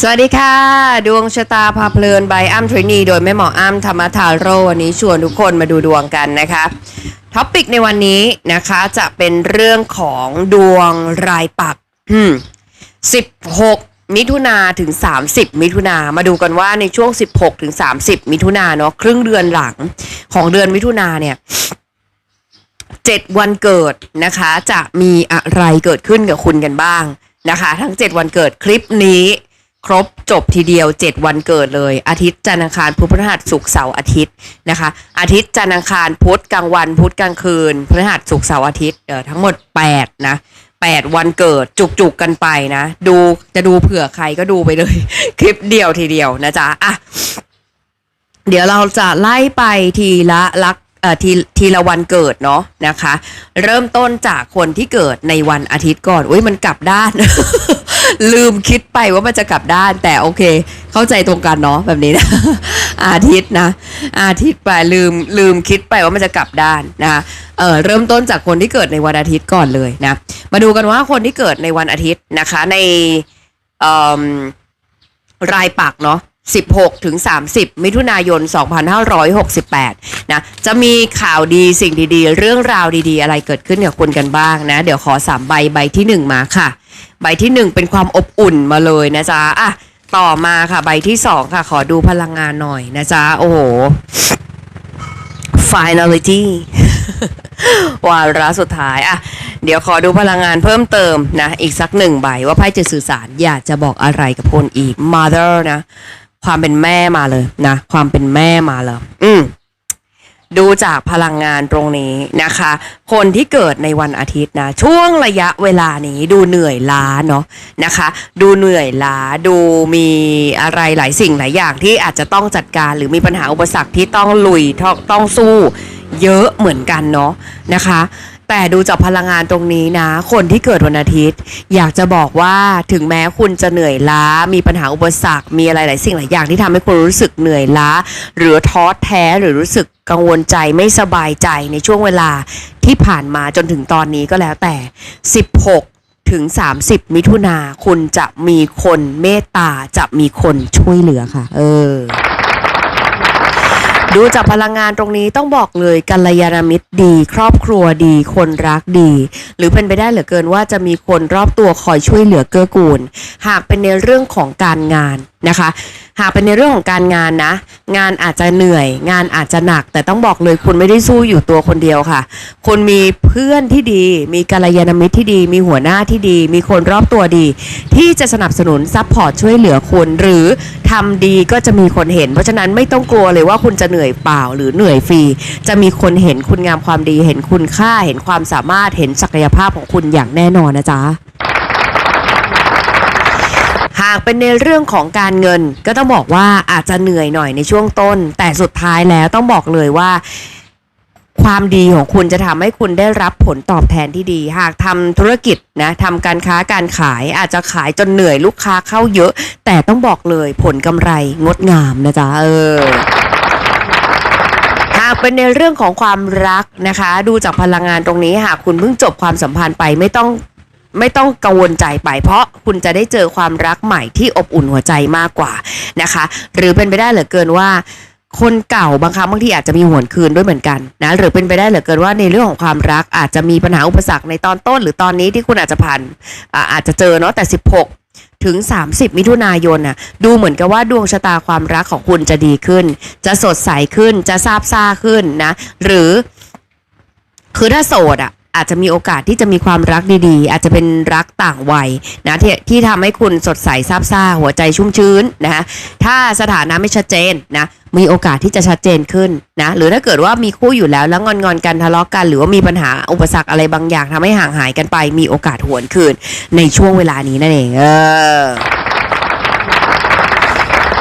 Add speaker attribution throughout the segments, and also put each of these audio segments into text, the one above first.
Speaker 1: สวัสดีค่ะ ดวงชะตาพาเพลินใบอ้ำทรนีโดยแม่หมออ้ำธรรมทาโรวันนี้ชวนทุกคนมาดูดวงกันนะคะท็อปิกในวันนี้นะคะจะเป็นเรื่องของดวงรายปักอืม16มิถุนาถึง 30 มิถุนามาดูกันว่าในช่วง 16 ถึง 30 มิถุนาเนาะครึ่งเดือนหลังของเดือนมิถุนาเนี่ยเจ็ดวันเกิดนะคะ จะมีอะไรเกิดขึ้นกับคุณกันบ้างนะคะ ทั้ง 7 วันเกิดคลิปนี้ ครบจบทีเดียว 7 วันเกิดเลย อาทิตย์จันทร์อังคารพุธพฤหัสศุกร์เสาร์อาทิตย์นะคะ อาทิตย์จันทร์อังคารพุธกลางวันพุธกลางคืนพฤหัสศุกร์เสาร์อาทิตย์เออทั้งหมด 8 นะ8 วันเกิดจุกๆกันไปนะ ดูจะดูเผื่อใครก็ดูไปเลย คลิปเดียวทีเดียวนะจ๊ะอะเดี๋ยวเราจะไล่ไปทีละลัก ทีทีละวันเกิดเนาะนะคะ เริ่มต้นจากคนที่เกิดในวันอาทิตย์ก่อนอุ้ยมันกลับด้าน ลืมคิดไปว่ามันจะกลับด้าน แต่โอเค เข้าใจตรงกันเนาะแบบนี้นะอาทิตย์นะ อาทิตย์ไปลืมลืมคิดไปว่ามันจะกลับด้านนะคะเออเริ่มต้นจากคนที่เกิดในวันอาทิตย์ก่อนเลยนะ มาดูกันว่าคนที่เกิดในวันอาทิตย์นะคะ ในรายปักเนาะ 16 ถึง 30 มิถุนายน 2568 นะ จะมีข่าวดีสิ่งดีๆ เรื่องราวดีๆ อะไรเกิดขึ้นกับคุณกันบ้างนะ เดี๋ยวขอ 3 ใบใบที่ 1 มาค่ะ ใบที่ 1 เป็นความอบอุ่นมาเลยนะจ๊ะ อะ ต่อมาค่ะใบที่ 2 ค่ะ ขอดูพลังงานหน่อยนะจ๊ะ โอ้โห finality วาระสุดท้ายอะเดี๋ยวขอดูพลังงานเพิ่มเติมนะ อีกสักหนึ่งใบว่าไพ่จะสื่อสารอยากจะบอกอะไรกับคนอีก mother นะ ความเป็นแม่มาเลยนะ ความเป็นแม่มาเลย อืมดูจากพลังงานตรงนี้นะคะ คนที่เกิดในวันอาทิตย์นะ ช่วงระยะเวลานี้ดูเหนื่อยล้าเนาะนะคะ ดูเหนื่อยล้าดูมีอะไรหลายสิ่งหลายอย่างที่อาจจะต้องจัดการหรือมีปัญหาอุปสรรคที่ต้องลุยต้องต้องสู้เยอะเหมือนกันเนาะนะคะ แต่ดูจากพลังงานตรงนี้นะ คนที่เกิดวันอาทิตย์ อยากจะบอกว่าถึงแม้คุณจะเหนื่อยล้า มีปัญหาอุปสรรค มีอะไรหลายสิ่งหลายอย่างที่ทำให้คุณรู้สึกเหนื่อยล้า หรือท้อแท้หรือรู้สึกกังวลใจไม่สบายใจในช่วงเวลาที่ผ่านมาจนถึงตอนนี้ก็แล้วแต่ 16 ถึง 30 มิถุนาคุณจะมีคนเมตตาจะมีคนช่วยเหลือค่ะ เออ ดูจากพลังงานตรงนี้ต้องบอกเลยกัลยาณมิตรดี ครอบครัวดี คนรักดี หรือเป็นไปได้เหลือเกินว่าจะมีคนรอบตัวคอยช่วยเหลือเกื้อกูล หากเป็นในเรื่องของการงานนะคะ หากเป็นในเรื่องของการงานนะ งานอาจจะเหนื่อย งานอาจจะหนัก แต่ต้องบอกเลยคุณไม่ได้สู้อยู่ตัวคนเดียวค่ะ คุณมีเพื่อนที่ดี มีกัลยาณมิตรที่ดี มีหัวหน้าที่ดี มีคนรอบตัวดี ที่จะสนับสนุนซัพพอร์ตช่วยเหลือคุณ หรือทำดีก็จะมีคนเห็น เพราะฉะนั้นไม่ต้องกลัวเลยว่าคุณจะเหนื่อยเปล่า หรือเหนื่อยฟรี จะมีคนเห็นคุณงามความดี เห็นคุณค่า เห็นความสามารถ เห็นศักยภาพของคุณอย่างแน่นอนนะจ๊ะ หากเป็นในเรื่องของการเงิน ก็ต้องบอกว่าอาจจะเหนื่อยหน่อยในช่วงต้น แต่สุดท้ายแล้วต้องบอกเลยว่าความดีของคุณจะทำให้คุณได้รับผลตอบแทนที่ดี หากทำธุรกิจนะทำการค้าการขายอาจจะขายจนเหนื่อยลูกค้าเข้าเยอะ แต่ต้องบอกเลยผลกำไรงดงามนะจ๊ะเออหากเป็นในเรื่องของความรักนะคะ ดูจากพลังงานตรงนี้หากคุณเพิ่งจบความสัมพันธ์ไปไม่ต้อง ไม่ต้องกังวลใจไป เพราะคุณจะได้เจอความรักใหม่ที่อบอุ่นหัวใจมากกว่านะคะ หรือเป็นไปได้เหลือเกินว่าคนเก่าบางครั้งบางทีอาจจะมีหวนคืนด้วยเหมือนกันนะหรือเป็นไปได้เหลือเกินว่าในเรื่องของความรักอาจจะมีปัญหาอุปสรรคในตอนต้น หรือตอนนี้ที่คุณอาจจะผ่านอาจจะเจอเนาะแต่ 16 ถึง 30 มิถุนายนน่ะดูเหมือนกับว่าดวงชะตาความรักของคุณจะดีขึ้น จะสดใสขึ้นจะซาบซ่าขึ้นนะหรือคือถ้าโสดอะ อาจจะมีโอกาสที่จะมีความรักดีๆ อาจจะเป็นรักต่างวัยนะที่ที่ทำให้คุณสดใสซาบซ่าหัวใจชุ่มชื้นนะคะถ้าสถานะไม่ชัดเจนนะมีโอกาสที่จะชัดเจนขึ้นนะหรือถ้าเกิดว่ามีคู่อยู่แล้วแล้วงอนงอนกันทะเลาะกัน หรือว่ามีปัญหาอุปสรรคอะไรบางอย่างทำให้ห่างหายกันไป มีโอกาสหวนคืน ในช่วงเวลานี้นั่นเองเออ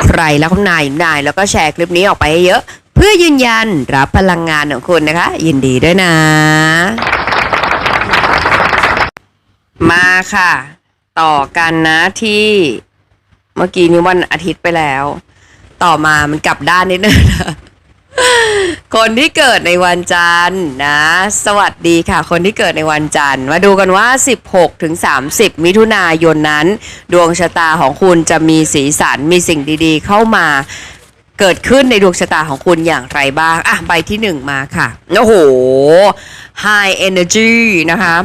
Speaker 1: ใครแล้วก็นายนายแล้วก็แชร์คลิปนี้ออกไปให้เยอะ เพื่อยืนยันรับพลังงานของคุณนะคะ ยินดีด้วยนะ มาค่ะ ต่อกันนะที่เมื่อกี้นี้วันอาทิตย์ไปแล้ว ต่อมามันกลับด้านนิดนึงนะคนที่เกิดในวันจันทร์นะ สวัสดีค่ะ คนที่เกิดในวันจันทร์ มาดูกันว่า 16ถึง30 มิถุนายนนั้น ดวงชะตาของคุณจะมีสีสันมีสิ่งดีๆ เข้ามาเกิดขึ้นในดวงชะตาของคุณอย่างไรบ้าง อะ ใบที่หนึ่งมาค่ะ โอ้โห high energy นะคะ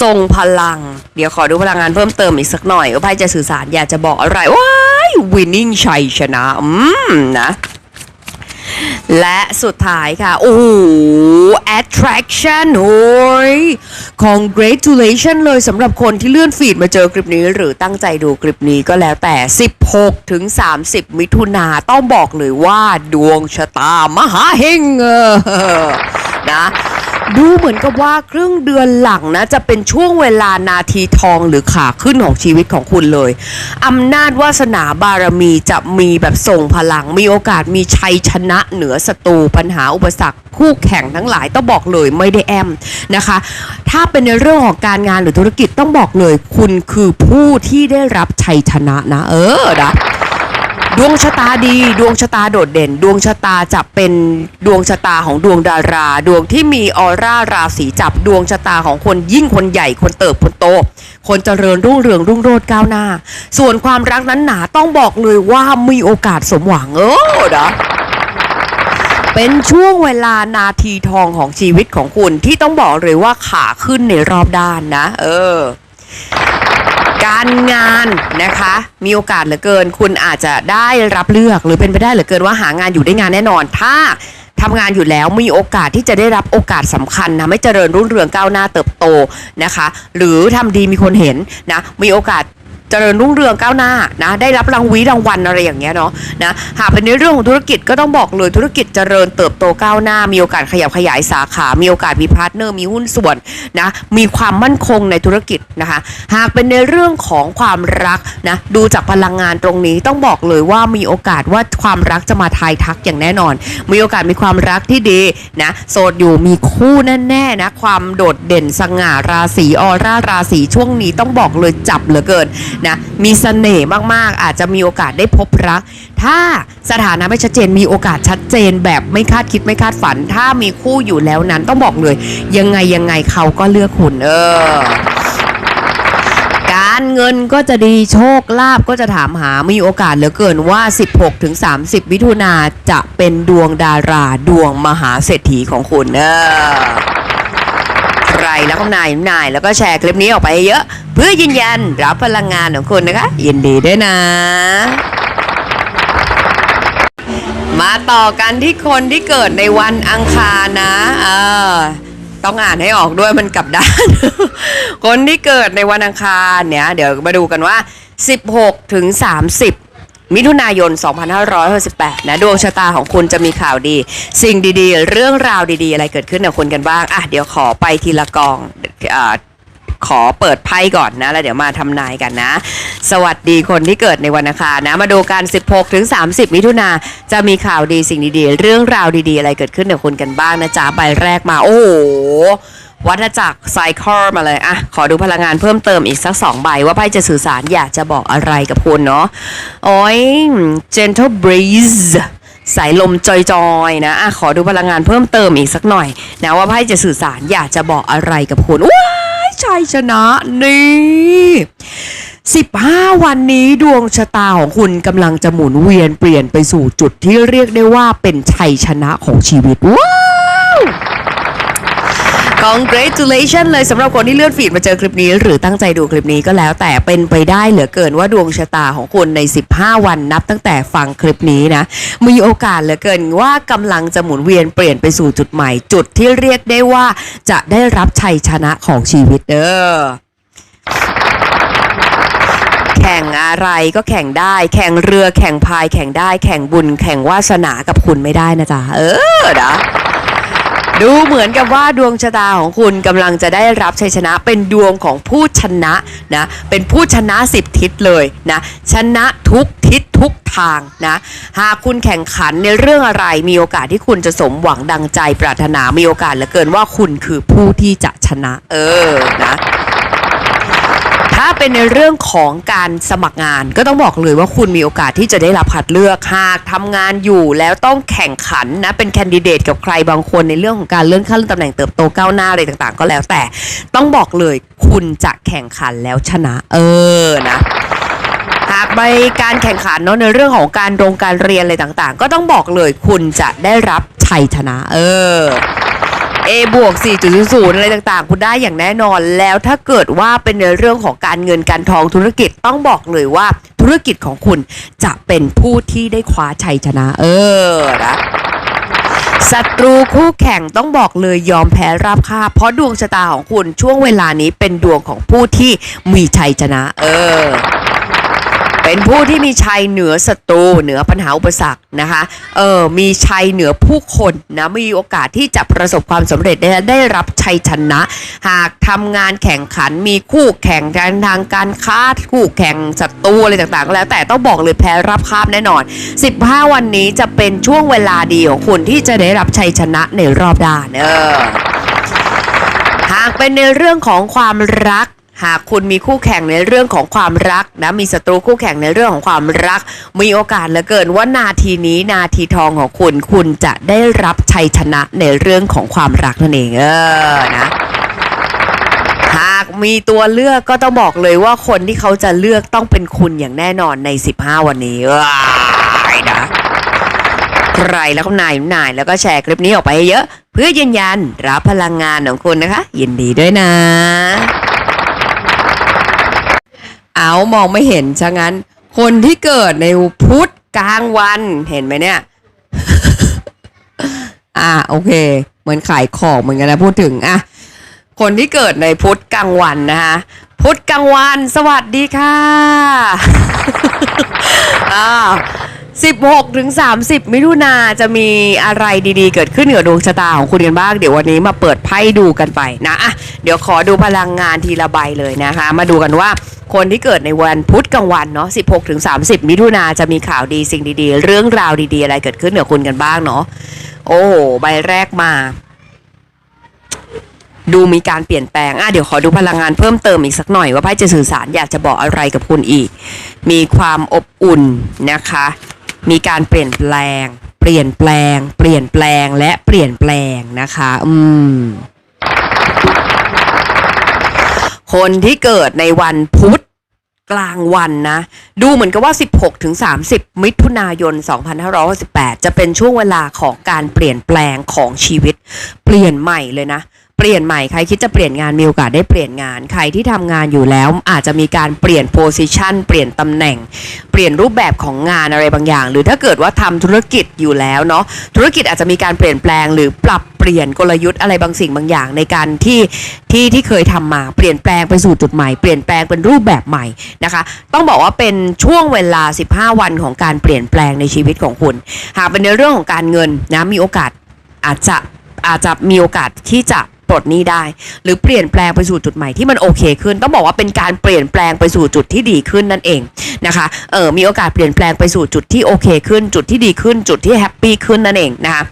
Speaker 1: ทรงพลัง เดี๋ยวขอดูพลังงานเพิ่มเติมอีกสักหน่อยว่าไพ่จะสื่อสารอยากจะบอกอะไรว้าย winning ชัยชนะ อืมนะและสุดท้ายค่ะ โอ้โห attraction โอ้ย congratulation เลยสำหรับคนที่เลื่อนฟีดมาเจอคลิปนี้ หรือตั้งใจดูคลิปนี้ก็แล้วแต่ 16 ถึง 30 มิถุนาต้องบอกเลยว่าดวงชะตามหาเฮงนะ ดูเหมือนกับว่าครึ่งเดือนหลังนะ จะเป็นช่วงเวลานาทีทองหรือขาขึ้นของชีวิตของคุณเลยอำนาจวาสนาบารมีจะมีแบบส่งพลัง มีโอกาสมีชัยชนะเหนือศัตรูปัญหาอุปสรรคคู่แข่งทั้งหลายต้องบอกเลยไม่ได้แอมนะคะ ถ้าเป็นในเรื่องของการงานหรือธุรกิจต้องบอกเลย คุณคือผู้ที่ได้รับชัยชนะนะ เออนะ ดวงชะตาดี ดวงชะตาโดดเด่น ดวงชะตาจะเป็นดวงชะตาของดวงดารา ดวงที่มีออร่าราศีจับดวงชะตาของคนยิ่งคนใหญ่คนเติบคนโต คนเจริญรุ่งเรืองรุ่งโรจน์ก้าวหน้า ส่วนความรักนั้นหนาต้องบอกเลยว่ามีโอกาสสมหวังเออนะเป็นช่วงเวลานาทีทองของชีวิตของคุณที่ต้องบอกเลยว่าขาขึ้นในรอบด้านนะ เออ การงานนะคะ มีโอกาสเหลือเกิน คุณอาจจะได้รับเลือกหรือเป็นไปได้เหลือเกินว่าหางานอยู่ได้งานแน่นอน ถ้าทำงานอยู่แล้วมีโอกาสที่จะได้รับโอกาสสำคัญนะไม่เจริญรุ่งเรืองก้าวหน้าเติบโตนะคะ หรือทำดีมีคนเห็นนะมีโอกาส เจริญรุ่งเรืองก้าวหน้านะได้รับรางวีรางวัลอะไรอย่างเงี้ยเนาะนะหากเป็นในเรื่องของธุรกิจก็ต้องบอกเลยธุรกิจเจริญเติบโตก้าวหน้า มีโอกาสขยับขยายสาขา มีโอกาสมีพาร์ทเนอร์มีหุ้นส่วนนะมีความมั่นคงในธุรกิจนะคะหากเป็นในเรื่องของความรักนะดูจากพลังงานตรงนี้ต้องบอกเลยว่ามีโอกาสว่าความรักจะมาทายทักอย่างแน่นอน มีโอกาสมีความรักที่ดีนะโสดอยู่มีคู่แน่ๆนะความโดดเด่นสง่าราศีออร่าราศีช่วงนี้ต้องบอกเลยจับเหลือเกินนะมีเสน่ห์มากๆ อาจจะมีโอกาสได้พบรัก ถ้าสถานะไม่ชัดเจนมีโอกาสชัดเจนแบบไม่คาดคิดไม่คาดฝัน ถ้ามีคู่อยู่แล้วนั้นต้องบอกเลย ยังไงยังไงเขาก็เลือกคุณเออการเงินก็จะดีโชคลาภก็จะถามหามีโอกาสเหลือเกินว่า 16ถึง30มิถุนาจะเป็นดวงดาราดวงมหาเศรษฐีของคุณเออ ใครแล้วก็นายนาย แล้วก็แชร์คลิปนี้ออกไปเยอะ เพื่อยืนยันรับพลังงานของคุณนะคะ ยินดีด้วยนะ มาต่อกันที่คนที่เกิดในวันอังคารนะเออต้องอ่านให้ออกด้วยมันกลับด้าน คนที่เกิดในวันอังคารเนี่ย เดี๋ยวมาดูกันว่า 16ถึง30 มิถุนายน 2568 นะ ดวงชะตาของคุณจะมีข่าวดี สิ่งดีๆ เรื่องราวดีๆ อะไรเกิดขึ้นกับคุณกันบ้าง อะ เดี๋ยวขอไปทีละกองอ่าขอเปิดไพ่ก่อนนะ แล้วเดี๋ยวมาทำนายกันนะ สวัสดีคนที่เกิดในวันอังคารนะ มาดูกัน 16 ถึง 30 มิถุนาจะมีข่าวดีสิ่งดีๆ เรื่องราวดีๆ อะไรเกิดขึ้นกับคุณกันบ้างนะจ๊ะใบแรกมา โอ้โห วัฏจักรไซคลมาเลยอะขอดูพลังงานเพิ่มเติมอีกสักสองใบ ว่าไพ่จะสื่อสารอยากจะบอกอะไรกับคุณเนาะโอ้ย gentle breeze สายลมจอยๆนะอะขอดูพลังงานเพิ่มเติมอีกสักหน่อยนะว่าไพ่จะสื่อสารอยากจะบอกอะไรกับคุณว้ายชัยชนะนี่15 วันนี้ดวงชะตาของคุณกำลังจะหมุนเวียนเปลี่ยนไปสู่จุดที่เรียกได้ว่าเป็นชัยชนะของชีวิตว้าว Congratulations เลยสำหรับคนที่เลื่อนฟีดมาเจอคลิปนี้ หรือตั้งใจดูคลิปนี้ก็แล้วแต่เป็นไปได้เหลือเกินว่าดวงชะตาของคุณใน 15 วันนับตั้งแต่ฟังคลิปนี้นะ มีโอกาสเหลือเกินว่ากำลังจะหมุนเวียนเปลี่ยนไปสู่จุดใหม่ จุดที่เรียกได้ว่าจะได้รับชัยชนะของชีวิตเด้อแข่งอะไรก็แข่งได้ แข่งเรือแข่งพายแข่งได้ แข่งบุญ แข่งวาสนากับคุณไม่ได้นะจ๊ะ เออนะ ดูเหมือนกับว่าดวงชะตาของคุณกำลังจะได้รับชัยชนะเป็นดวงของผู้ชนะนะเป็นผู้ชนะสิบทิศเลยนะชนะทุกทิศทุกทางนะหากคุณแข่งขันในเรื่องอะไรมีโอกาสที่คุณจะสมหวังดังใจปรารถนามีโอกาสเหลือเกินว่าคุณคือผู้ที่จะชนะ เออนะ ถ้าเป็นในเรื่องของการสมัครงานก็ต้องบอกเลยว่าคุณมีโอกาสที่จะได้รับคัดเลือกหากทำงานอยู่แล้วต้องแข่งขันนะเป็นแคนดิเดตกับใครบางคนในเรื่องของการเลื่อนขั้นเลื่อนตำแหน่งเติบโตก้าวหน้าอะไรต่างๆ ก็แล้วแต่ ต้องบอกเลยคุณจะแข่งขันแล้วชนะ เออนะหากไปการแข่งขันเนาะในเรื่องของการโรงการเรียนอะไรต่างๆ ก็ต้องบอกเลยคุณจะได้รับชัยชนะ เออ A บวก4.0อะไรต่างๆ คุณได้อย่างแน่นอน แล้วถ้าเกิดว่าเป็นในเรื่องของการเงินการทองธุรกิจต้องบอกเลยว่าธุรกิจของคุณจะเป็นผู้ที่ได้คว้าชัยชนะ เออนะศัตรูคู่แข่งต้องบอกเลยยอมแพ้ราบคาบเพราะดวงชะตาของคุณช่วงเวลานี้เป็นดวงของผู้ที่มีชัยชนะ เออ เป็นผู้ที่มีชัยเหนือศัตรูเหนือปัญหาอุปสรรคนะคะเออมีชัยเหนือผู้คนนะมีโอกาสที่จะประสบความสำเร็จได้ได้รับชัยชนะ หากทำงานแข่งขันมีคู่แข่งกันทางการค้าคู่แข่งศัตรูอะไรต่างๆ แล้วแต่ต้องบอกเลยแพ้รับคาบแน่นอน 15 วันนี้จะเป็นช่วงเวลาดีของคุณที่จะได้รับชัยชนะในรอบด้านเออหากเป็นในเรื่องของความรัก หากคุณมีคู่แข่งในเรื่องของความรักนะมีศัตรูคู่แข่งในเรื่องของความรัก มีโอกาสเหลือเกินว่านาทีนี้นาทีทองของคุณคุณจะได้รับชัยชนะในเรื่องของความรักนั่นเองเออนะหากมีตัวเลือกก็ต้องบอกเลยว่าคนที่เขาจะเลือกต้องเป็นคุณอย่างแน่นอนใน 15 วันนี้ว้ายนะใครแล้วก็นายนายแล้วก็แชร์คลิปนี้ออกไปเยอะ เพื่อยืนยันรับพลังงานของคุณนะคะ ยินดีด้วยนะ เอามองไม่เห็นฉะนั้น คนที่เกิดในพุธกลางวันเห็นไหมเนี่ย อ่าโอเค เหมือนขายของเหมือนกันนะพูดถึงอะคนที่เกิดในพุธกลางวันนะคะพุธกลางวันสวัสดีค่ะอ่า16ถึง30 มิถุนาจะมีอะไรดีๆ เกิดขึ้นกับดวงชะตาของคุณกันบ้าง เดี๋ยววันนี้มาเปิดไพ่ดูกันไปนะอะเดี๋ยวขอดูพลังงานทีละใบเลยนะคะ มาดูกันว่า คนที่เกิดในวันพุธกลางวันเนาะ 16 ถึง 30 มิถุนาจะมีข่าวดีสิ่งดีๆ เรื่องราวดีๆ อะไรเกิดขึ้นกับคุณกันบ้างเนาะ โอ้โห ใบแรกมา ดูมีการเปลี่ยนแปลง อะ เดี๋ยวขอดูพลังงานเพิ่มเติมอีกสักหน่อยว่าไพ่จะสื่อสารอยากจะบอกอะไรกับคุณอีก มีความอบอุ่นนะคะ มีการเปลี่ยนแปลง เปลี่ยนแปลง เปลี่ยนแปลงและเปลี่ยนแปลงนะคะ อืม คนที่เกิดในวันพุธกลางวันนะ ดูเหมือนกับว่า 16ถึง30 มิถุนายน 2568 จะเป็นช่วงเวลาของการเปลี่ยนแปลงของชีวิต เปลี่ยนใหม่เลยนะ เปลี่ยนใหม่ใครคิดจะเปลี่ยนงานมีโอกาสได้เปลี่ยนงาน ใครที่ทำงานอยู่แล้วอาจจะมีการเปลี่ยนโพสิชันเปลี่ยนตำแหน่ง เปลี่ยนรูปแบบของงานอะไรบางอย่าง หรือถ้าเกิดว่าทำธุรกิจอยู่แล้วเนาะธุรกิจอาจจะมีการเปลี่ยนแปลงหรือปรับเปลี่ยนกลยุทธ์อะไรบางสิ่งบางอย่างในการที่ที่ที่เคยทำมาเปลี่ยนแปลงไปสู่จุดใหม่เปลี่ยนแปลงเป็นรูปแบบใหม่นะคะ ต้องบอกว่าเป็นช่วงเวลา 15 วันของการเปลี่ยนแปลงในชีวิตของคุณ หากเป็นในเรื่องของการเงินนะมีโอกาสอาจจะอาจจะมีโอกาสที่จะ ปลดหนี้ได้ หรือเปลี่ยนแปลงไปสู่จุดใหม่ที่มันโอเคขึ้น ต้องบอกว่าเป็นการเปลี่ยนแปลงไปสู่จุดที่ดีขึ้นนั่นเองนะคะเออมีโอกาสเปลี่ยนแปลงไปสู่จุดที่โอเคขึ้น จุดที่ดีขึ้น จุดที่แฮปปี้ขึ้นนั่นเองนะคะ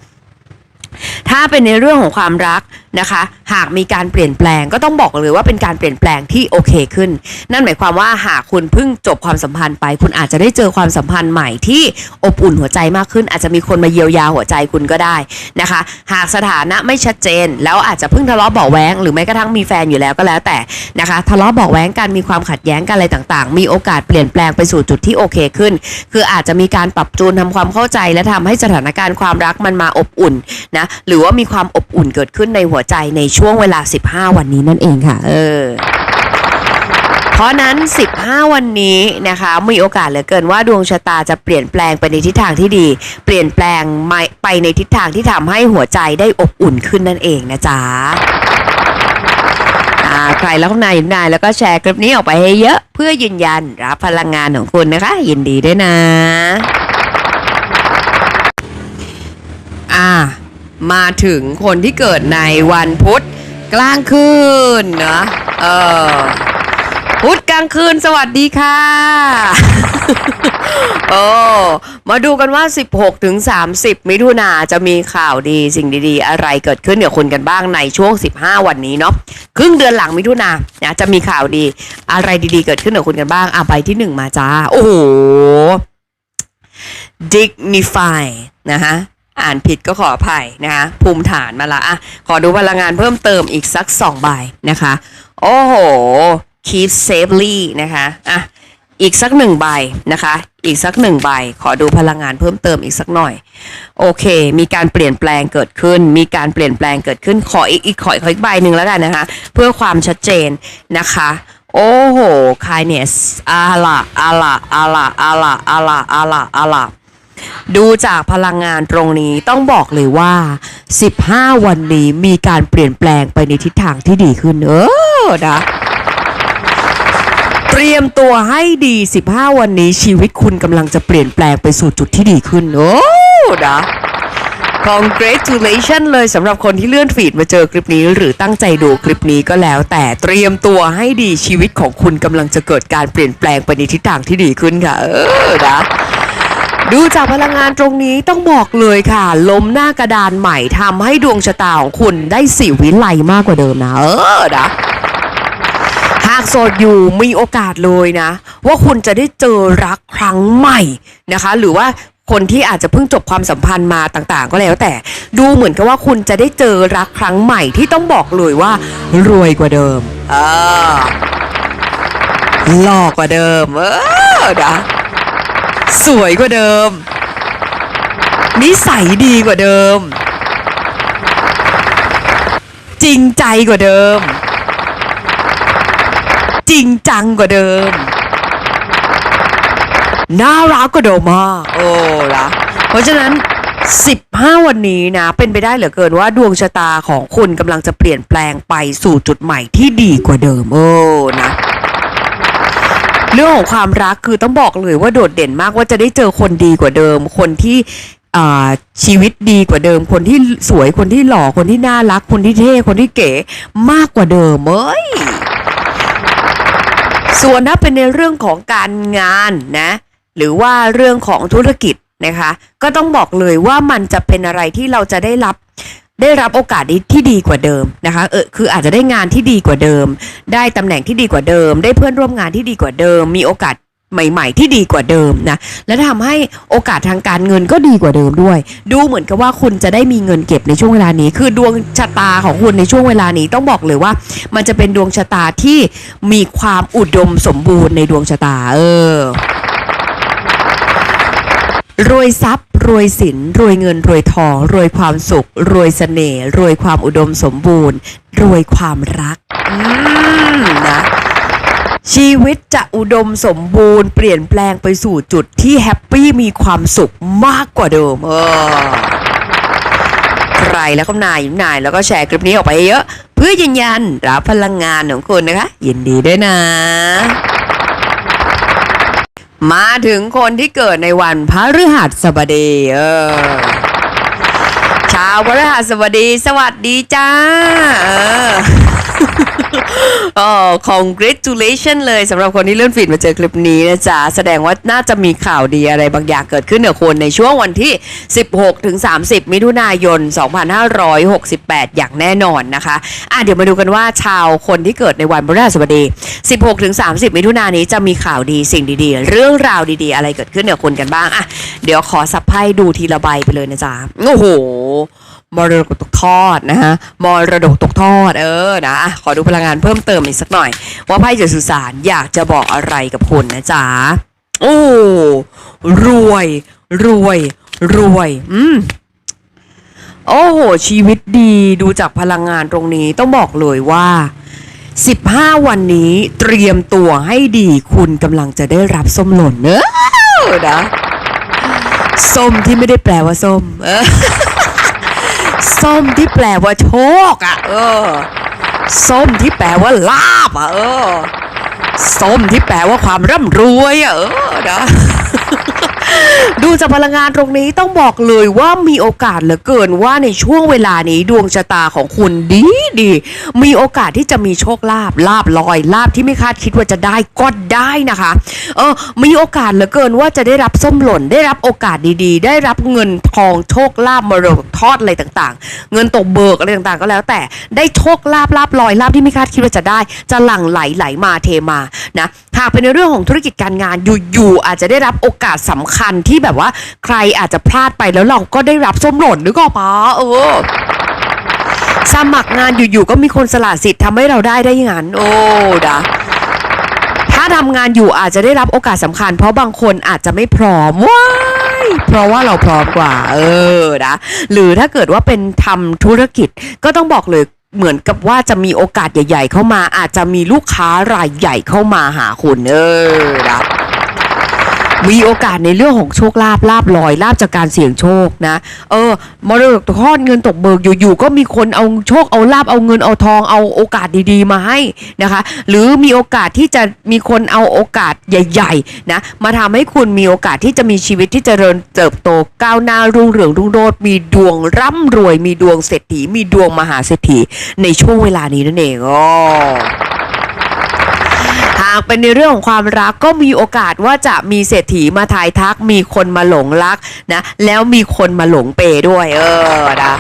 Speaker 1: ถ้าเป็นในเรื่องของความรักนะคะหากมีการเปลี่ยนแปลงก็ต้องบอกเลยว่าเป็นการเปลี่ยนแปลงที่โอเคขึ้น นั่นหมายความว่าหากคุณเพิ่งจบความสัมพันธ์ไป คุณอาจจะได้เจอความสัมพันธ์ใหม่ที่อบอุ่นหัวใจมากขึ้น อาจจะมีคนมาเยียวยาหัวใจคุณก็ได้นะคะ หากสถานะไม่ชัดเจน แล้วอาจจะเพิ่งทะเลาะเบาแวงหรือแม้กระทั่งมีแฟนอยู่แล้วก็แล้วแต่นะคะทะเลาะเบาแวงกันมีความขัดแย้งกันอะไรต่างๆ มีโอกาสเปลี่ยนแปลงไปสู่จุดที่โอเคขึ้น คืออาจจะมีการปรับจูนทำความเข้าใจ และทำให้สถานการณ์ความรักมันมาอบอุ่นนะหรือว่ามีความอบอุ่นเกิดขึ้นในหัวใจในช่วงเวลา 15 วันนี้นั่นเองค่ะ เออ เพราะนั้น 15 วันนี้นะคะ มีโอกาสเหลือเกินว่าดวงชะตาจะเปลี่ยนแปลงไปในทิศทางที่ดี เปลี่ยนแปลงไปในทิศทางที่ทำให้หัวใจได้อบอุ่นขึ้นนั่นเองนะจ๊ะใครแล้วก็นายนายแล้วก็แชร์คลิปนี้ออกไปให้เยอะเพื่อยืนยันรับพลังงานของคุณนะคะ ยินดีด้วยนะ อ่า มาถึงคนที่เกิดในวันพุธกลางคืนนะเออพุธกลางคืนสวัสดีค่ะโอ้มาดูกันว่า 16ถึง30 มิถุนาจะมีข่าวดีสิ่งดีๆ อะไรเกิดขึ้นกับคุณกันบ้างในช่วง 15 วันนี้เนาะครึ่งเดือนหลังมิถุนานะจะมีข่าวดีอะไรดีๆ เกิดขึ้นกับคุณกันบ้างอะใบที่หนึ่งมาจ้า โอ้โห dignify นะคะ อ่านผิดก็ขออภัยนะคะภูมิฐานมาละอะขอดูพลังงานเพิ่มเติมอีกสักสองใบนะคะ โอ้โห keep safely นะคะอะอีกสักหนึ่งใบนะคะ อีกสักหนึ่งใบ ขอดูพลังงานเพิ่มเติมอีกสักหน่อย โอเค มีการเปลี่ยนแปลงเกิดขึ้น มีการเปลี่ยนแปลงเกิดขึ้น ขออีกอีกขออีกขออีกใบหนึ่งแล้วกันนะคะ เพื่อความชัดเจนนะคะ โอ้โห kindness อาละอาละอาละอาละอาละอาละอาละ ดูจากพลังงานตรงนี้ต้องบอกเลยว่า 15 วันนี้มีการเปลี่ยนแปลงไปในทิศทางที่ดีขึ้น เออนะเตรียมตัวให้ดี 15 วันนี้ชีวิตคุณกำลังจะเปลี่ยนแปลงไปสู่จุดที่ดีขึ้น โอ้นะ congratulation เลยสำหรับคนที่เลื่อนฟีดมาเจอคลิปนี้ หรือตั้งใจดูคลิปนี้ก็แล้ว แต่เตรียมตัวให้ดีชีวิตของคุณกำลังจะเกิดการเปลี่ยนแปลงไปในทิศทางที่ดีขึ้นค่ะ เออนะ ดูจากพลังงานตรงนี้ต้องบอกเลยค่ะล้มหน้ากระดานใหม่ทำให้ดวงชะตาของคุณได้สิวิไลมากกว่าเดิมนะ เออนะหากโสดอยู่มีโอกาสเลยนะ ว่าคุณจะได้เจอรักครั้งใหม่นะคะ หรือว่าคนที่อาจจะเพิ่งจบความสัมพันธ์มาต่างๆ ก็แล้วแต่ดูเหมือนกับว่าคุณจะได้เจอรักครั้งใหม่ที่ต้องบอกเลยว่ารวยกว่าเดิมเออหล่อกว่าเดิม เออนะ สวยกว่าเดิม นิสัยดีกว่าเดิม จริงใจกว่าเดิม จริงจังกว่าเดิม น่ารักกว่าเดิมมากโอ้ละเพราะฉะนั้น 15 วันนี้นะ เป็นไปได้เหลือเกินว่าดวงชะตาของคุณกำลังจะเปลี่ยนแปลงไปสู่จุดใหม่ที่ดีกว่าเดิม โอ้นะ เรื่องของความรักคือต้องบอกเลยว่าโดดเด่นมากว่าจะได้เจอคนดีกว่าเดิม คนที่ชีวิตดีกว่าเดิม คนที่สวยคนที่หล่อคนที่น่ารัก คนที่เท่คนที่เก๋มากกว่าเดิมเอ้ยส่วนถ้าเป็นในเรื่องของการงานนะหรือว่าเรื่องของธุรกิจนะคะ ก็ต้องบอกเลยว่ามันจะเป็นอะไรที่เราจะได้รับ ได้รับโอกาสที่ดีกว่าเดิมนะคะเออคืออาจจะได้งานที่ดีกว่าเดิม ได้ตำแหน่งที่ดีกว่าเดิม ได้เพื่อนร่วมงานที่ดีกว่าเดิม มีโอกาสใหม่ ๆ ที่ดีกว่าเดิมนะและทำให้โอกาสทางการเงินก็ดีกว่าเดิมด้วย ดูเหมือนกับว่าคุณจะได้มีเงินเก็บในช่วงเวลานี้ คือดวงชะตาของคุณในช่วงเวลานี้ต้องบอกเลยว่า มันจะเป็นดวงชะตาที่มีความอุดมสมบูรณ์ในดวงชะตาเออ รวยทรัพย์ รวยสิน รวยเงิน รวยทอง รวยความสุข รวยเสน่ห์รวยความอุดมสมบูรณ์ รวยความรักอืมนะชีวิตจะอุดมสมบูรณ์เปลี่ยนแปลงไปสู่จุดที่แฮปปี้มีความสุขมากกว่าเดิมเออใครแล้วก็นายนายแล้วก็แชร์คลิปนี้ออกไปเยอะ เพื่อยืนยันรับพลังงานของคุณนะคะ ยินดีด้วยนะ มาถึงคนที่เกิดในวันพฤหัสบดีเออชาวพฤหัสบดี สวัสดีจ้า เออ อ๋อ congratulation เลยสำหรับคนที่เลื่อนฟีดมาเจอคลิปนี้นะจ๊ะ แสดงว่าน่าจะมีข่าวดีอะไรบางอย่างเกิดขึ้นกับคนในช่วงวันที่ 16 ถึง 30 มิถุนายน 2568 อย่างแน่นอนนะคะอะเดี๋ยวมาดูกันว่าชาวคนที่เกิดในวันพฤหัสบดี 16 ถึง 30 มิถุนายนนี้จะมีข่าวดีสิ่งดีๆ เรื่องราวดีๆ อะไรเกิดขึ้นกับคนกันบ้างอะเดี๋ยวขอสับไพ่ดูทีละใบไปเลยนะจ๊ะโอ้โห มรดกตกทอดนะฮะมรดกตกทอดเออนะอะขอดูพลังงานเพิ่มเติมอีกสักหน่อย ว่าไพ่จะสื่อสารอยากจะบอกอะไรกับคุณนะจ๊ะโอ้รวย รวย รวย อืมโอ้โห ชีวิตดีดูจากพลังงานตรงนี้ต้องบอกเลยว่า 15 วันนี้เตรียมตัวให้ดีคุณกำลังจะได้รับส้มหล่นเนอะนะส้มที่ไม่ได้แปลว่าส้มเออ ส้มที่แปลว่าโชคอะ เออ ส้มที่แปลว่าลาบอะ เออ ส้มที่แปลว่าความร่ำรวยอะ เออนะดู จากพลังงานตรงนี้ต้องบอกเลยว่ามีโอกาสเหลือเกินว่าในช่วงเวลานี้ดวงชะตาของคุณดีดี มีโอกาสที่จะมีโชคลาภลาบลอยลาบที่ไม่คาดคิดว่าจะได้ก็ได้นะคะเออมีโอกาสเหลือเกินว่าจะได้รับส้มหล่นได้รับโอกาสดีๆ ได้รับเงินทองโชคลาภมรดกทอดอะไรต่างๆ เงินตกเบิกอะไรต่างๆ ก็แล้ว แต่ได้โชคลาภลาบลอยลาบที่ไม่คาดคิดว่าจะได้ จะหลั่งไหลไหลมาเทมานะหากเป็นในเรื่องของธุรกิจการงานอยู่ๆอาจจะได้รับโอกาสสำคัญที่แบบว่าใครอาจจะพลาดไปแล้วเราก็ได้รับส้มหล่นนึกออกปะเออ สมัครงานอยู่ๆก็มีคนสละสิทธิ์ทำให้เราได้ได้ย่างนั้นโอ้ดะถ้าทำงานอยู่อาจจะได้รับโอกาสสำคัญ เพราะบางคนอาจจะไม่พร้อมว้ายเพราะว่าเราพร้อมกว่า เออนะหรือถ้าเกิดว่าเป็นทำธุรกิจก็ต้องบอกเลยเหมือนกับว่าจะมีโอกาสใหญ่ ๆ เข้ามาอาจจะมีลูกค้ารายใหญ่เข้ามาหาคุณเออนะ มีโอกาสในเรื่องของโชคลาภลาบลอยลาบจากการเสี่ยงโชคนะ เออมรดกทอดเงินตกเบิกอยู่ๆก็มีคนเอาโชคเอาลาบเอาเงินเอาทองเอาโอกาสดีๆ มาให้นะคะ หรือมีโอกาสที่จะมีคนเอาโอกาสใหญ่ๆนะมาทำให้คุณมีโอกาสที่จะมีชีวิตที่เจริญเติบโตก้าวหน้ารุ่งเรืองรุ่งโรจน์มีดวงร่ำรวย มีดวงเศรษฐีมีดวงมหาเศรษฐีในช่วงเวลานี้นั่นเองอ๋อ หากเป็นในเรื่องของความรักก็มีโอกาสว่าจะมีเศรษฐีมาทายทัก มีคนมาหลงรักนะแล้วมีคนมาหลงเปย์ด้วย เออนะ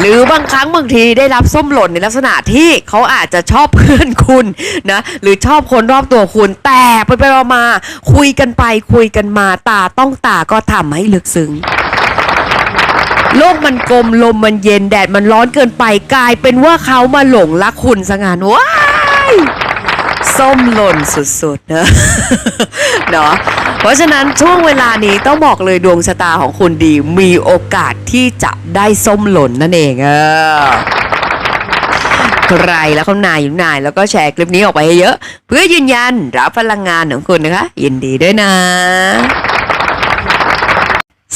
Speaker 1: หรือบางครั้งบางทีได้รับส้มหล่นในลักษณะที่เขาอาจจะชอบเพื่อนคุณนะหรือชอบคนรอบตัวคุณ แต่ไปไปมาคุยกันไปคุยกันมาตาต้องตาก็ทำให้ลึกซึ้งโลกมันกลมลมมันเย็นแดดมันร้อนเกินไปกลายเป็นว่าเขามาหลงรักคุณซะงานว้าย ส้มหล่นสุดๆเนอะเนาะเพราะฉะนั้นช่วงเวลานี้ต้องบอกเลยดวงชะตาของคุณดี มีโอกาสที่จะได้ส้มหล่นนั่นเองเออใครแล้วเขานายอยู่นายแล้วก็แชร์คลิปนี้ออกไปให้เยอะ เพื่อยืนยันรับพลังงานของคุณนะคะ ยินดีด้วยนะ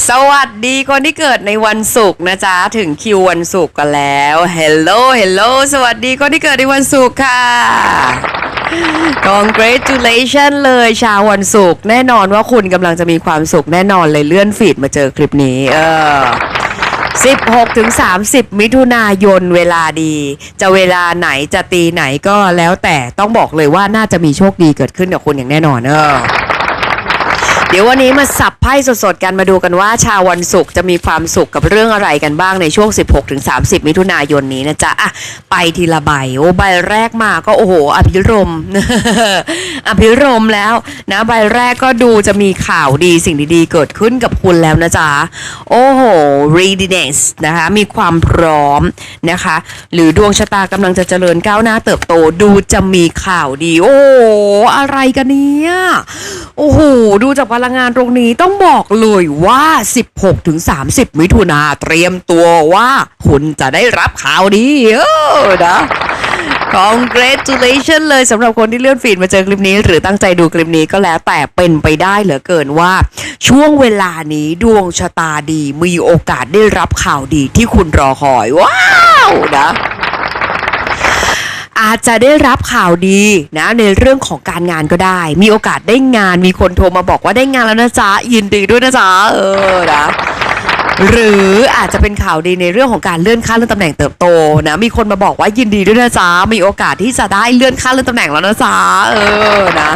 Speaker 1: สวัสดีคนที่เกิดในวันศุกร์นะจ๊ะ ถึงคิววันศุกร์กันแล้ว Hello Hello สวัสดีคนที่เกิดในวันศุกร์ค่ะ Congratulation เลยชาววันศุกร์แน่นอนว่าคุณกำลังจะมีความสุขแน่นอนเลยเลื่อนฟีดมาเจอคลิปนี้ เออ16ถึง30 มิถุนายนเวลาดี จะเวลาไหนจะตีไหนก็แล้วแต่ต้องบอกเลยว่าน่าจะมีโชคดีเกิดขึ้นกับคุณอย่างแน่นอนเออ เดี๋ยววันนี้มาสับไพ่สดๆกันมาดูกันว่าชาววันศุกร์จะมีความสุขกับเรื่องอะไรกันบ้างในช่วง 16-30 มิถุนายนนี้นะจ๊ะอะไปทีละใบโอ้ใบแรกมาก็โอ้โห อภิรม อภิรมแล้วนะใบแรกก็ดูจะมีข่าวดีสิ่งดีๆ เกิดขึ้นกับคุณแล้วนะจ๊ะโอ้โห readiness นะคะมีความพร้อมนะคะ หรือดวงชะตากำลังจะเจริญก้าวหน้าเติบโตดูจะมีข่าวดี โอ้อะไรกันเนี่ยโอ้โหดูจากพลังงานตรงนี้ต้องบอกเลยว่า 16-30 มิถุนาเตรียมตัวว่า คุณจะได้รับข่าวดีเออนะ congratulation เลยสำหรับคนที่เลื่อนฟีดมาเจอคลิปนี้ หรือตั้งใจดูคลิปนี้ก็แล้วแต่เป็นไปได้เหลือเกินว่า ช่วงเวลานี้ดวงชะตาดีมีโอกาสได้รับข่าวดีที่คุณรอคอย ว้าวนะ อาจจะได้รับข่าวดีนะในเรื่องของการงานก็ได้ มีโอกาสได้งานมีคนโทรมาบอกว่าได้งานแล้วนะจ๊ะยินดีด้วยนะจ๊ะเออนะหรืออาจจะเป็นข่าวดีในเรื่องของการเลื่อนขั้นเลื่อนตำแหน่งเติบโตนะมีคนมาบอกว่ายินดีด้วยนะจ๊ะมีโอกาสที่จะได้เลื่อนขั้นเลื่อนตำแหน่งแล้วนะจ๊ะเออนะ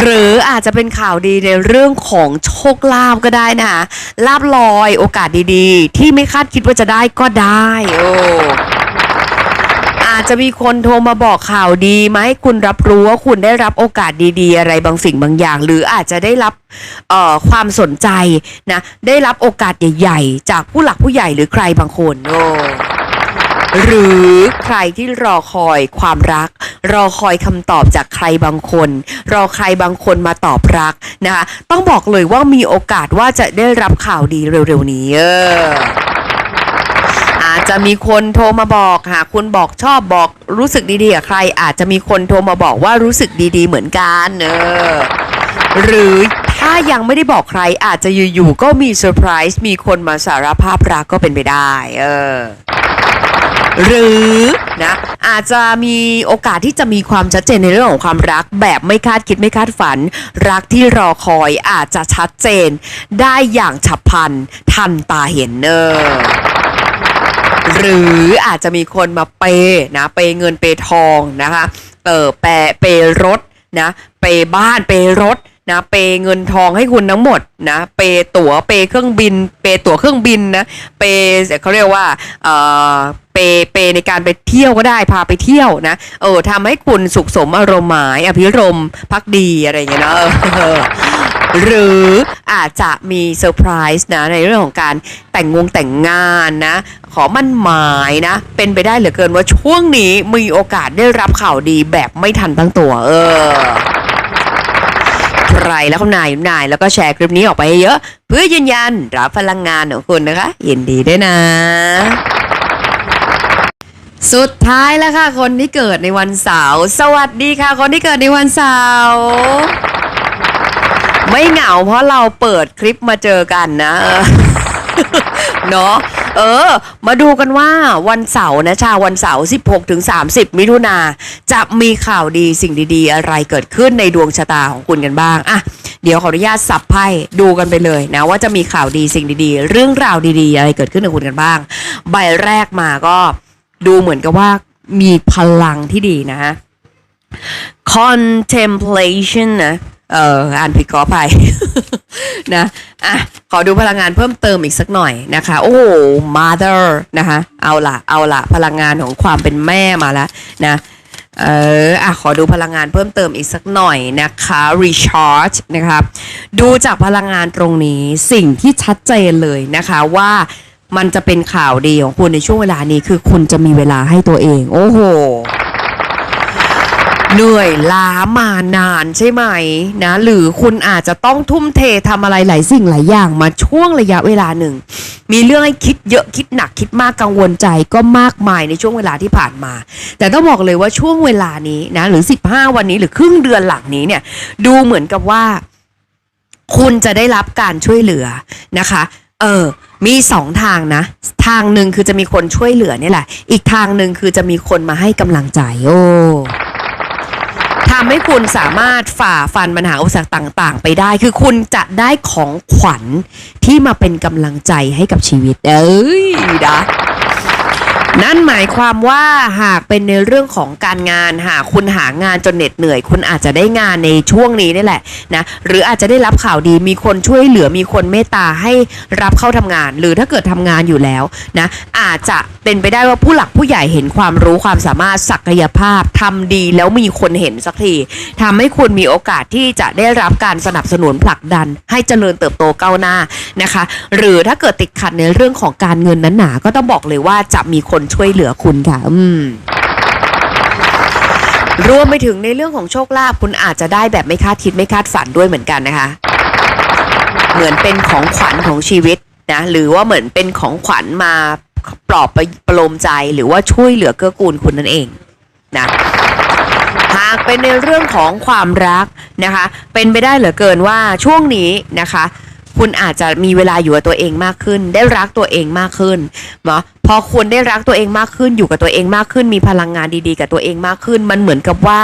Speaker 1: หรืออาจจะเป็นข่าวดีในเรื่องของโชคลาภก็ได้นะลาบลอยโอกาสดีๆ ที่ไม่คาดคิดว่าจะได้ก็ได้โอ้ อาจจะมีคนโทรมาบอกข่าวดีมาให้คุณรับรู้ว่าคุณได้รับโอกาสดีๆ อะไรบางสิ่งบางอย่าง หรืออาจจะได้รับเอ่อความสนใจนะได้รับโอกาสใหญ่ๆ จากผู้หลักผู้ใหญ่หรือใครบางคนโอ้หรือใครที่รอคอยความรัก รอคอยคำตอบจากใครบางคน รอใครบางคนมาตอบรักนะคะต้องบอกเลยว่ามีโอกาสว่าจะได้รับข่าวดีเร็วๆนี้เออ อาจจะมีคนโทรมาบอกหากคุณบอกชอบบอกรู้สึกดีๆกับใคร อาจจะมีคนโทรมาบอกว่ารู้สึกดีๆเหมือนกันเออหรือถ้ายังไม่ได้บอกใครอาจจะอยู่ๆก็มีเซอร์ไพรส์มีคนมาสารภาพรักก็เป็นไปได้เออหรือนะอาจจะมีโอกาสที่จะมีความชัดเจนในเรื่องของความรัก แบบไม่คาดคิดไม่คาดฝัน รักที่รอคอยอาจจะชัดเจน ได้อย่างฉับพลันทันตาเห็นเนอ หรืออาจจะมีคนมาเปย์นะเปย์เงินเปย์ทองนะคะเออแปะเปย์รถนะเปย์บ้านเปย์รถนะเปย์เงินทองให้คุณทั้งหมดนะเปย์ตั๋วเปย์เครื่องบิน เปย์ตั๋วเครื่องบินนะเปย์เขาเรียกว่าเออเปย์เปในการไปเที่ยวก็ได้พาไปเที่ยวนะเออทำให้คุณสุขสมอารมณ์หมายอภิรมย์พักดีอะไรอย่างเงี้ยนะ หรืออาจจะมีเซอร์ไพรส์นะในเรื่องของการแต่งงงแต่งงานนะ ขอมั่นหมายนะ เป็นไปได้เหลือเกินว่าช่วงนี้มีโอกาสได้รับข่าวดีแบบไม่ทันตั้งตัว เออใครแล้วคุณนายนายแล้วก็แชร์คลิปนี้ออกไปเยอะเพื่อยืนยันรับพลังงานของคุณนะคะยินดีด้วยนะสุดท้ายแล้วค่ะ คนที่เกิดในวันเสาร์ สวัสดีค่ะ คนที่เกิดในวันเสาร์ ไม่เหงาเพราะเราเปิดคลิปมาเจอกันนะ เนาะเออ มาดูกันว่าวันเสาร์นะชาววันเสาร์16ถึง30 มิถุนาจะมีข่าวดีสิ่งดีๆ อะไรเกิดขึ้นในดวงชะตาของคุณกันบ้างอะเดี๋ยวขออนุญาตสับไพ่ดูกันไปเลยนะว่าจะมีข่าวดีสิ่งดีๆ เรื่องราวดีๆ อะไรเกิดขึ้นกับคุณกันบ้าง ใบแรกมาก็ดูเหมือนกับว่ามีพลังที่ดีนะฮะ contemplation นะ เอออ่านผิดขออภัยนะอะขอดูพลังงานเพิ่มเติมอีกสักหน่อยนะคะ โอ้ mother นะคะเอาละเอาละพลังงานของความเป็นแม่มาแล้วนะเอออะขอดูพลังงานเพิ่มเติมอีกสักหน่อยนะคะ recharge นะครับดูจากพลังงานตรงนี้สิ่งที่ชัดเจนเลยนะคะว่ามันจะเป็นข่าวดีของคุณในช่วงเวลานี้คือคุณจะมีเวลาให้ตัวเอง โอ้โห เหนื่อยล้ามานานใช่ไหมนะ หรือคุณอาจจะต้องทุ่มเททำอะไรหลายสิ่งหลายอย่างมาช่วงระยะเวลาหนึ่ง มีเรื่องให้คิดเยอะคิดหนักคิดมากกังวลใจก็มากมายในช่วงเวลาที่ผ่านมา แต่ต้องบอกเลยว่าช่วงเวลานี้นะหรือ 15 วันนี้หรือครึ่งเดือนหลังนี้เนี่ย ดูเหมือนกับว่า คุณจะได้รับการช่วยเหลือนะคะ เออมีสองทางนะ ทางหนึ่งคือจะมีคนช่วยเหลือนี่แหละ อีกทางหนึ่งคือจะมีคนมาให้กำลังใจโอ้ ทำให้คุณสามารถฝ่าฟันปัญหาอุปสรรคต่าง ๆ ไปได้ คือคุณจะได้ของขวัญที่มาเป็นกำลังใจให้กับชีวิต เอ้ยนะ นั่นหมายความว่าหากเป็นในเรื่องของการงานหากคุณหางานจนเหน็ดเหนื่อย คุณอาจจะได้งานในช่วงนี้นี่แหละนะหรืออาจจะได้รับข่าวดีมีคนช่วยเหลือมีคนเมตตาให้รับเข้าทำงาน หรือถ้าเกิดทำงานอยู่แล้วนะอาจจะเป็นไปได้ว่าผู้หลักผู้ใหญ่เห็นความรู้ความสามารถศักยภาพทำดีแล้วมีคนเห็นสักทีทำให้คุณมีโอกาสที่จะได้รับการสนับสนุนผลักดัน ให้เจริญเติบโตก้าวหน้านะคะ หรือถ้าเกิดติดขัดในเรื่องของการเงินนั้นหนาก็ต้องบอกเลยว่าจะมีคนช่วยเหลือคุณค่ะ อืมรวมไปถึงในเรื่องของโชคลาภคุณอาจจะได้แบบไม่คาดคิดไม่คาดฝันด้วยเหมือนกันนะคะ เหมือนเป็นของขวัญของชีวิตนะหรือว่าเหมือนเป็นของขวัญมาปลอบประโลมใจหรือว่าช่วยเหลือเกื้อกูลคุณนั่นเองนะหากเป็นในเรื่องของความรักนะคะ เป็นไปได้เหลือเกินว่าช่วงนี้นะคะ คุณอาจจะมีเวลาอยู่กับตัวเองมากขึ้น ได้รักตัวเองมากขึ้นเนาะพอคุณได้รักตัวเองมากขึ้น อยู่กับตัวเองมากขึ้น มีพลังงานดีๆ กับตัวเองมากขึ้น มันเหมือนกับว่า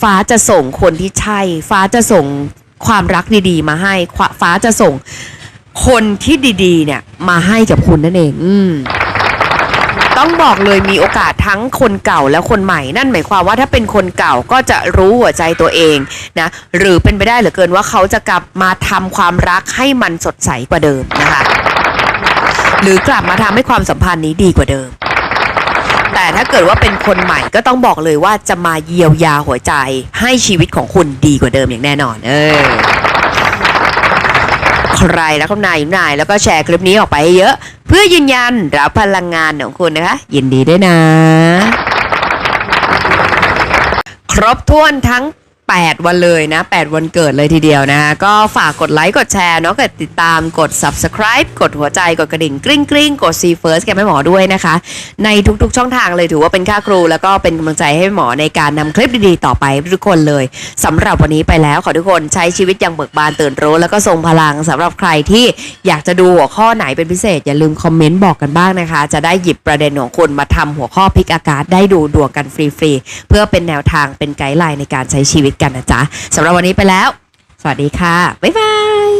Speaker 1: ฟ้าจะส่งคนที่ใช่ ฟ้าจะส่งความรักดีๆ มาให้ฟ้าจะส่งคนที่ดีๆ เนี่ย มาให้กับคุณนั่นเอง อืม ต้องบอกเลยมีโอกาสทั้งคนเก่าและคนใหม่นั่นหมายความว่าถ้าเป็นคนเก่าก็จะรู้หัวใจตัวเองนะหรือเป็นไปได้เหลือเกินว่าเขาจะกลับมาทำความรักให้มันสดใสกว่าเดิมนะคะหรือกลับมาทำให้ความสัมพันธ์นี้ดีกว่าเดิม แต่ถ้าเกิดว่าเป็นคนใหม่ก็ต้องบอกเลยว่าจะมาเยียวยาหัวใจให้ชีวิตของคุณดีกว่าเดิมอย่างแน่นอน เออใครแล้วก็นายนายแล้วก็แชร์คลิปนี้ออกไปให้เยอะ พื่อยืนยันรับพลังงานของคุณนะคะ ยินดีด้วยนะ ครบถ้วนทั้ง 8 วันเลยนะ 8 วันเกิดเลยทีเดียวนะคะก็ฝากกดไลค์ กดแชร์เนาะกดติดตามกด subscribe กดหัวใจกดกระดิ่งกริ๊งกริ๊งกด see first กับแม่หมอด้วยนะคะ ในทุกๆช่องทางเลยถือว่าเป็นค่าครู แล้วก็เป็นกำลังใจให้หมอในการนำคลิปดีๆ ต่อไปทุกคนเลยสำหรับวันนี้ไปแล้วขอทุกคนใช้ชีวิตอย่างเบิกบานตื่นรู้แล้วก็ทรงพลังสำหรับใครที่อยากจะดูหัวข้อไหนเป็นพิเศษ อย่าลืมคอมเมนต์บอกกันบ้างนะคะ จะได้หยิบประเด็นของคุณมาทำหัวข้อพิกอากาศได้ดูดวงกันฟรีๆเพื่อเป็นแนวทางเป็นไกด์ไลน์ในการใช้ชีวิตกันนะจ๊ะสำหรับวันนี้ไปแล้ว สวัสดีค่ะ บ๊ายบาย